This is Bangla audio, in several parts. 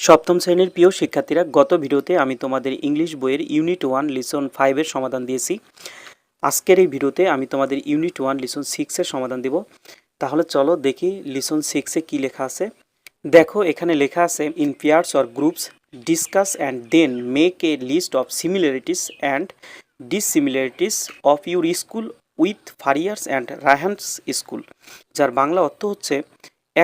সপ্তম শ্রেণির প্রিয় শিক্ষার্থীরা, গত ভিডিওতে আমি তোমাদের ইংলিশ বইয়ের ইউনিট ওয়ান লিসন ফাইভের সমাধান দিয়েছি। আজকের এই ভিডিওতে আমি তোমাদের ইউনিট ওয়ান লিসন সিক্সের সমাধান দেব। তাহলে চলো দেখি লিসন সিক্সে কি লেখা আছে। দেখো, এখানে লেখা আছে in pairs or groups discuss and then make a list of similarities and dissimilarities of your school with Faria's and Raihan's school যার বাংলা অর্থ হচ্ছে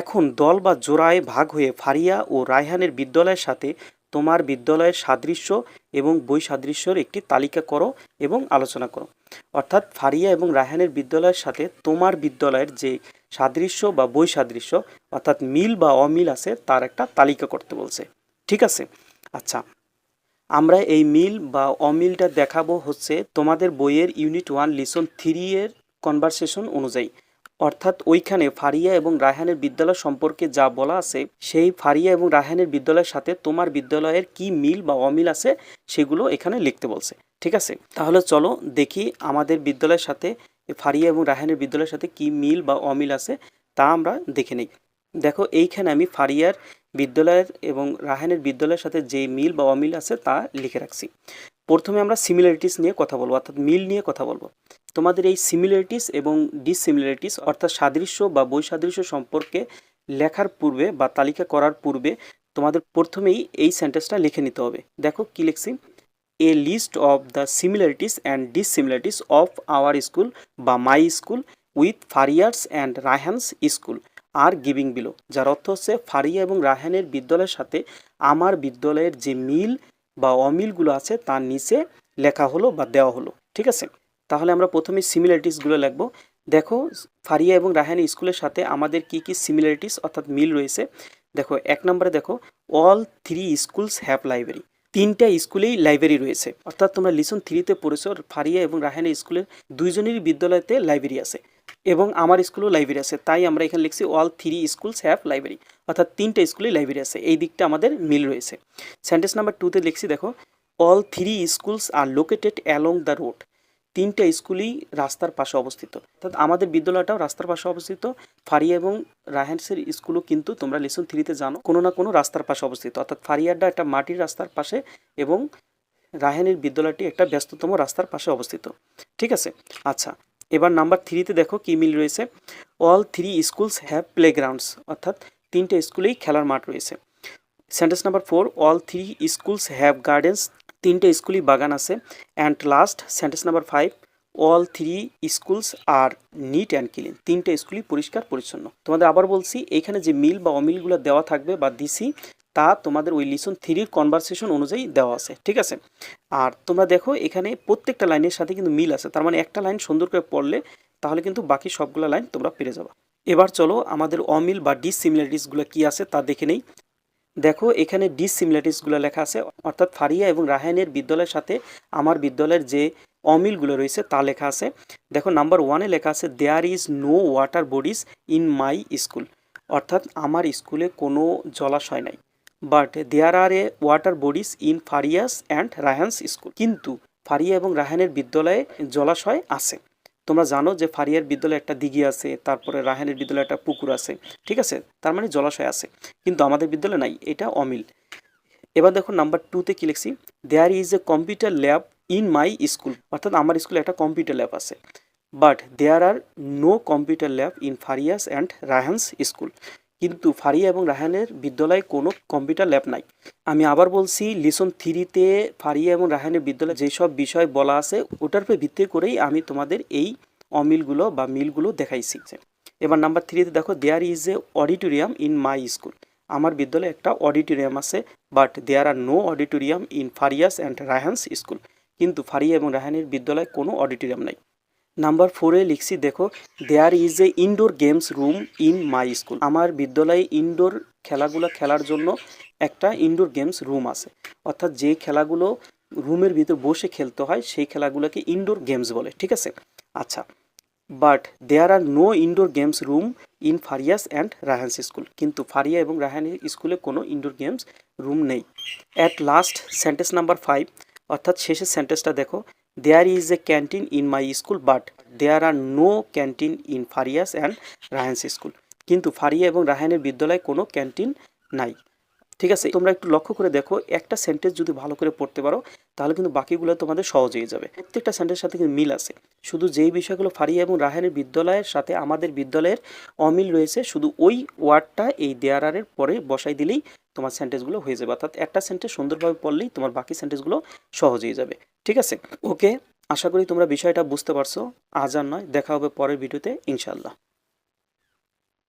এখন দল বা জোড়ায় ভাগ হয়ে ফারিয়া ও রায়হানের বিদ্যালয়ের সাথে তোমার বিদ্যালয়ের সাদৃশ্য এবং বই সাদৃশ্যর একটি তালিকা করো এবং আলোচনা করো। অর্থাৎ ফারিয়া এবং রায়হানের বিদ্যালয়ের সাথে তোমার বিদ্যালয়ের যে সাদৃশ্য বা বই সাদৃশ্য অর্থাৎ মিল বা অমিল আছে, তার একটা তালিকা করতে বলছে। ঠিক আছে? আচ্ছা। আমরা এই মিল বা অমিলটা দেখাবো হচ্ছে তোমাদের বইয়ের ইউনিট ওয়ান, লিসন থ্রি এর কনভারসেশন অনুযায়ী। অর্থাৎ ওইখানে ফারিয়া এবং রায়হানের বিদ্যালয় সম্পর্কে যা বলা আছে, সেই ফারিয়া এবং রায়হানের বিদ্যালয়ের সাথে তোমার বিদ্যালয়ের কি মিল বা অমিল আছে, সেগুলো এখানে লিখতে বলছে। ঠিক আছে? তাহলে চলো দেখি আমাদের বিদ্যালয়ের সাথে, ফারিয়া এবং রায়হানের বিদ্যালয়ের সাথে কি মিল বা অমিল আছে, তা আমরা দেখে নিই। দেখো, এইখানে আমি ফারিয়ার বিদ্যালয়ের এবং রায়হানের বিদ্যালয়ের সাথে যে মিল বা অমিল আছে, তা লিখে রাখছি। প্রথমে আমরা সিমিলারিটিস নিয়ে কথা বলব, অর্থাৎ মিল নিয়ে কথা বলব। তোমাদের এই সিমিলারিটিস এবং ডিসিমিলারিটিস অর্থাৎ সাদৃশ্য বা বৈসাদৃশ্য সম্পর্কে লেখার পূর্বে বা তালিকা করার পূর্বে তোমাদের প্রথমেই এই সেন্টেন্সটা লিখে নিতে হবে। দেখো কি লিখছি a list of the similarities and dissimilarities of our school বা my school with Faria's and Raihan's school R giving below যার অর্থ হচ্ছে, ফারিয়া এবং রায়হানের বিদ্যালয়ের সাথে আমার বিদ্যালয়ের যে মিল বা অমিলগুলো আছে, তার নিচে লেখা হলো বা দেওয়া হলো। ঠিক আছে? তাহলে আমরা প্রথমে সিমিলারিটিসগুলো লিখব। দেখো, ফারিয়া এবং রাহানি স্কুলের সাথে আমাদের কি কি সিমিলারিটিস অর্থাৎ মিল রয়েছে? দেখো, এক নম্বরে দেখো all three schools have library তিনটা স্কুলেই লাইব্রেরি রয়েছে। অর্থাৎ তোমরা লিসন থ্রিতে পড়েছো, ফারিয়া এবং রাহানি স্কুলের দুইজনেরই বিদ্যালয়তে লাইব্রেরি আছে। এবং আমার স্কুলেও লাইব্রেরি আছে, তাই আমরা এখানে লিখছি all three schools have library অর্থাৎ তিনটা স্কুলেই লাইব্রেরি আছে, এই দিকটা আমাদের মিল রয়েছে। সেন্টেন্স নাম্বার টুতে লিখছি, দেখো all three schools are located along the road তিনটা স্কুলই রাস্তার পাশে অবস্থিত, অর্থাৎ আমাদের বিদ্যালয়টাও রাস্তার পাশে অবস্থিত, ফারিয়া এবং রাহেন্সের স্কুলও কিন্তু তোমরা লেসন থ্রিতে জানো, কোনো না কোনো রাস্তার পাশে অবস্থিত, অর্থাৎ ফারিয়ারটা একটা মাটির রাস্তার পাশে এবং রাহেনের বিদ্যালয়টি একটা ব্যস্ততম রাস্তার পাশে অবস্থিত, ঠিক আছে? আচ্ছা এবার নাম্বার থ্রিতে দেখো কি মিল রয়েছে। All three schools have playgrounds অর্থাৎ তিনটে স্কুলেই খেলার মাঠ রয়েছে। Sentence number four all three schools have gardens তিনটে স্কুলই বাগান আছে। And last sentence number five all three schools are neat and clean তিনটে স্কুলই পরিষ্কার পরিচ্ছন্ন। তোমাদের আবার বলছি, এখানে যে মিল বা অমিলগুলো দেওয়া থাকবে বা দিছি তা তোমাদের ওই লিসন থ্রির কনভারসেশন অনুযায়ী দেওয়া আছে, ঠিক আছে? আর তোমরা দেখো এখানে প্রত্যেকটা লাইনের সাথে কিন্তু মিল আছে, তার মানে একটা লাইন সুন্দর করে পড়লে তাহলে কিন্তু বাকি সবগুলো লাইন তোমরা পেরে যাবে। এবার চলো আমাদের অমিল বা ডিসিমিলারিটিসগুলো কি আছে তা দেখে নেই। দেখো এখানে ডিসিমিলারিটিসগুলো লেখা আছে, অর্থাৎ ফারিয়া এবং রাহানের বিদ্যালয়ের সাথে আমার বিদ্যালয়ের যে অমিলগুলো রয়েছে তা লেখা আছে। দেখো নাম্বার ওয়ানে লেখা আছে there is no water bodies in my school অর্থাৎ আমার স্কুলে কোনো জলাশয় নাই। But there are a water bodies in Faria's and Raihan's school কিন্তু ফারিয়া এবং রাহানের বিদ্যালয়ে জলাশয় আছে। তোমরা জানো যে ফারিয়ার বিদ্যালয়ে একটা দিঘি আছে, তারপরে রাহানের বিদ্যালয়ে একটা পুকুর আছে, ঠিক আছে? তার মানে জলাশয় আছে। কিন্তু আমাদের বিদ্যালয়ে নাই, এটা অমিল। এবার দেখো নাম্বার টুতে কি লিখছি? There is a computer lab in my school অর্থাৎ আমার স্কুলে একটা কম্পিউটার ল্যাব আছে। But there are no computer lab in Faria's and Raihan's school কিন্তু ফারিয়া এবং রাহানের বিদ্যালয়ে কোনো কম্পিউটার ল্যাব নাই। আমি আবার বলছি, লিসন থ্রিতে ফারিয়া এবং রাহানের বিদ্যালয়ে যেসব বিষয় বলা আছে, ওটার উপরে ভিত্তি করেই আমি তোমাদের এই অমিলগুলো বা মিলগুলো দেখাইছি। এবার নাম্বার থ্রিতে দেখো there is a auditorium in my school আমার বিদ্যালয়ে একটা অডিটোরিয়াম আছে but there are no auditorium in Faria's and Raihan's school কিন্তু ফারিয়া এবং রাহানের বিদ্যালয়ে কোনো অডিটোরিয়াম নাই। নাম্বার ফোরে লিখছি, দেখো there is a indoor games room in my school আমার বিদ্যালয়ে ইনডোর খেলাগুলো খেলার জন্য একটা ইনডোর গেমস রুম আছে। অর্থাৎ যে খেলাগুলো রুমের ভিতর বসে খেলতে হয়, সেই খেলাগুলোকে ইনডোর গেমস বলে, ঠিক আছে? আচ্ছা but there are no indoor games room in Faria's and Rahan's school কিন্তু ফারিয়া এবং রাহানের স্কুলে কোনো ইনডোর গেমস রুম নেই। At last sentence number five অর্থাৎ শেষের সেন্টেন্সটা দেখো there is a canteen in my school but there are no canteen in Faria's and Rahan's school কিন্তু ফারিয়া এবং রাহানের বিদ্যালয়ে কোনো ক্যান্টিন নাই। ঠিক আছে? তোমরা একটু লক্ষ্য করে দেখো, একটা সেন্টেন্স যদি ভালো করে পড়তে পারো, তাহলে কিন্তু বাকিগুলো তোমাদের সহজ হয়ে যাবে। প্রত্যেকটা সেন্টেন্সের সাথে কিন্তু মিল আছে। শুধু যেই বিষয়গুলো ফারিয়া এবং রাহানের বিদ্যালয়ের সাথে আমাদের বিদ্যালয়ের অমিল রয়েছে, শুধু ওই ওয়ার্ডটা এই দেয়ারারের পরে বসাই দিলেই তোমার সেন্টেন্সগুলো হয়ে যাবে। অর্থাৎ একটা সেন্টেন্স সুন্দরভাবে পড়লেই তোমার বাকি সেন্টেন্সগুলো সহজ হয়ে যাবে। ঠিক আছে, ওকে, আশা করি তোমরা বিষয়টা বুঝতে পারছ। আজ আর নয়, দেখা হবে পরের ভিডিওতে ইনশাল্লাহ